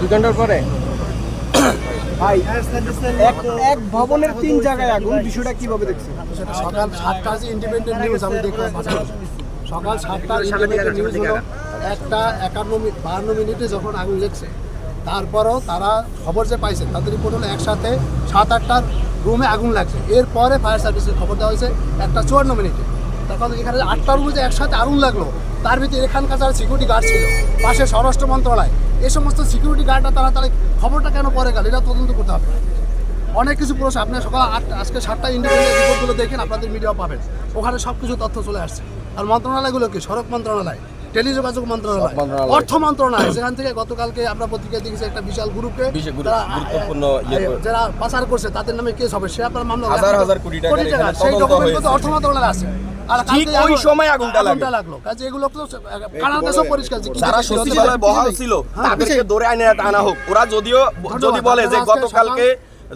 দুই ঘণ্টার পরে? ভাই এক এক ভবনের তিন জায়গায় আগুন বিষয়টা কীভাবে দেখছেন? সকাল সাতটা যে ইন্ডিপেন্ডেন্ট নিউজ আমি দেখলাম সকাল সাতটা ইন্ডিপেন্ডেন্ট নিউজ হলো একটা একান্ন মিনিট বাহান্ন মিনিটে যখন আগুন লেগছে তারপরও তারা খবর যে পাইছে তাদের রিপোর্ট হলো একসাথে সাত আটটা রুমে আগুন লাগছে। এরপরে ফায়ার সার্ভিসের খবর দেওয়া হয়েছে একটা চুয়ান্ন মিনিটে। তখন এখানে আটটা রুমে একসাথে আগুন লাগল তার ভিতরে এখানকার যারা সিকিউরিটি গার্ড ছিল পাশে স্বরাষ্ট্র মন্ত্রণালয় এই সমস্ত সিকিউরিটি গার্ডরা তারা তাহলে খবরটা কেন পরে গেল? এটা তদন্ত করতে হবে। অনেক কিছু প্রশ্ন আপনি সকাল আটটা আজকে সাতটা ইন্ডিপেন্ডেন্ট রিপোর্টগুলো দেখেন আপনাদের মিডিয়া পাবেন। ওখানে সব কিছু তথ্য চলে আসছে। আর মন্ত্রণালয়গুলো কি? সড়ক মন্ত্রণালয় টেলিযোগাযোগ মন্ত্রণালয়। অর্থ মন্ত্রণালয় সেখান থেকে গতকালকে আমরা পত্রিকায় দেখেছি একটা বিশাল গ্রুপকে যারা, ইয়ে। যারা পাচার করছে তাদের নামে কেস হবে। সে আপনার মামলা হাজার হাজার কোটি এখানে সেই ডকুমেন্ট অর্থ মন্ত্রণালয় আছে। ঠিক ওই সময় আগুনটা আগুনটা লাগল। কাজে এগুলো তো কানার কাছেও পরিষ্কার যারা বহাল ছিল হ্যাঁ, তাদেরকে ধরে আইনে আনা হোক। ওরা যদিও যদি বলে যে গতকালকে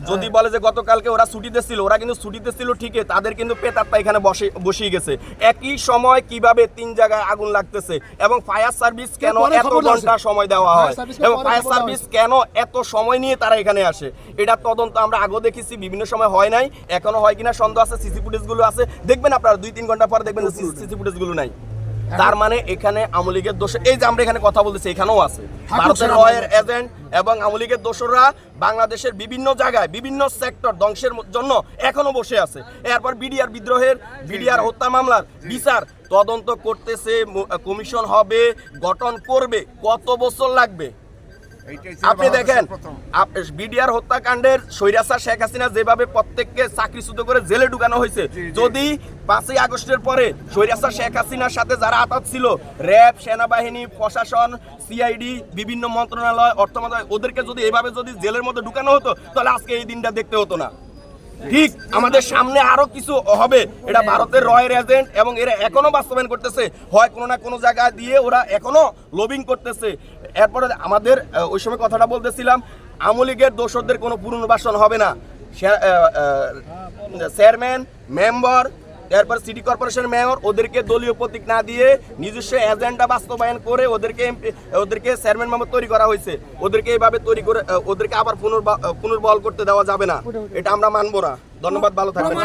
যদি বলে যে গতকালকে ওরা ছুটিতে ছিল ওরা কিন্তু ছুটিতে ছিল ঠিকই তাদের কিন্তু পেতারটা এখানে বসে বসিয়ে গেছে। একই সময় কীভাবে তিন জায়গায় আগুন লাগতেছে এবং ফায়ার সার্ভিস কেন এত ঘণ্টা সময় দেওয়া হয়? এবং ফায়ার সার্ভিস কেন এত সময় নিয়ে তারা এখানে আসে? এটা তদন্ত আমরা আগেও দেখেছি বিভিন্ন সময় হয় নাই এখনও হয় কিনা সন্দেহ আছে সিসি ফুটেজগুলো আছে। দেখবেন আপনারা দুই তিন ঘণ্টা পর দেখবেন সিসি ফুটেজগুলো নাই। তার মানে এখানে আমলিগের দোষ এই যে আমরা এখানে কথা বলতেছি এখানেও আছে। ভারতের রয়ের এজেন্ট এবং আমলিগের দোসররা বাংলাদেশের বিভিন্ন জায়গায় বিভিন্ন সেক্টর ধ্বংসের জন্য এখনও বসে আছে। এরপর বিডিআর বিদ্রোহের বিডিআর হত্যা মামলার বিচার তদন্ত করতেছে কমিশন হবে গঠন করবে কত বছর লাগবে? আপনি দেখেন বিডিআর হত্যাকাণ্ডের সৈরাসা শেখ হাসিনা যেভাবে প্রত্যেককে চাকরিচ্যুত করে জেলে ঢুকানো হয়েছে যদি পাঁচই আগস্টের পরে সৈরাসা শেখ হাসিনার সাথে যারা আতাত ছিল র্যাব সেনাবাহিনী প্রশাসন সিআইডি বিভিন্ন মন্ত্রণালয় অর্থ মন্ত্রণালয় ওদেরকে যদি এভাবে যদি জেলের মধ্যে ঢুকানো হতো তাহলে আজকে এই দিনটা দেখতে হতো না। ঠিক, আমাদের সামনে আরও কিছু হবে। এটা ভারতের রয়ের এজেন্ট এবং এরা এখনও বাস্তবায়ন করতেছে। হয় কোনো না কোনো জায়গা দিয়ে ওরা এখনও লবিং করতেছে। এরপরে আমাদের ওই সময় কথাটা বলতেছিলাম আমলিগের দোষদের কোনো পুনর্বাসন হবে না। চেয়ারম্যান মেম্বার এরপর সিটি কর্পোরেশন মেয়র ওদেরকে দলীয় প্রতীক না দিয়ে নিজস্ব এজেন্ডা বাস্তবায়ন করে ওদেরকে ওদেরকে চেয়ারম্যান মেম্বার তৈরি করা হয়েছে। ওদেরকে এইভাবে তৈরি করে ওদেরকে আবার পুনর্ব আহ, পুনর্বহাল করতে দেওয়া যাবে না। এটা আমরা মানবো না। ধন্যবাদ ভালো থাকবেন।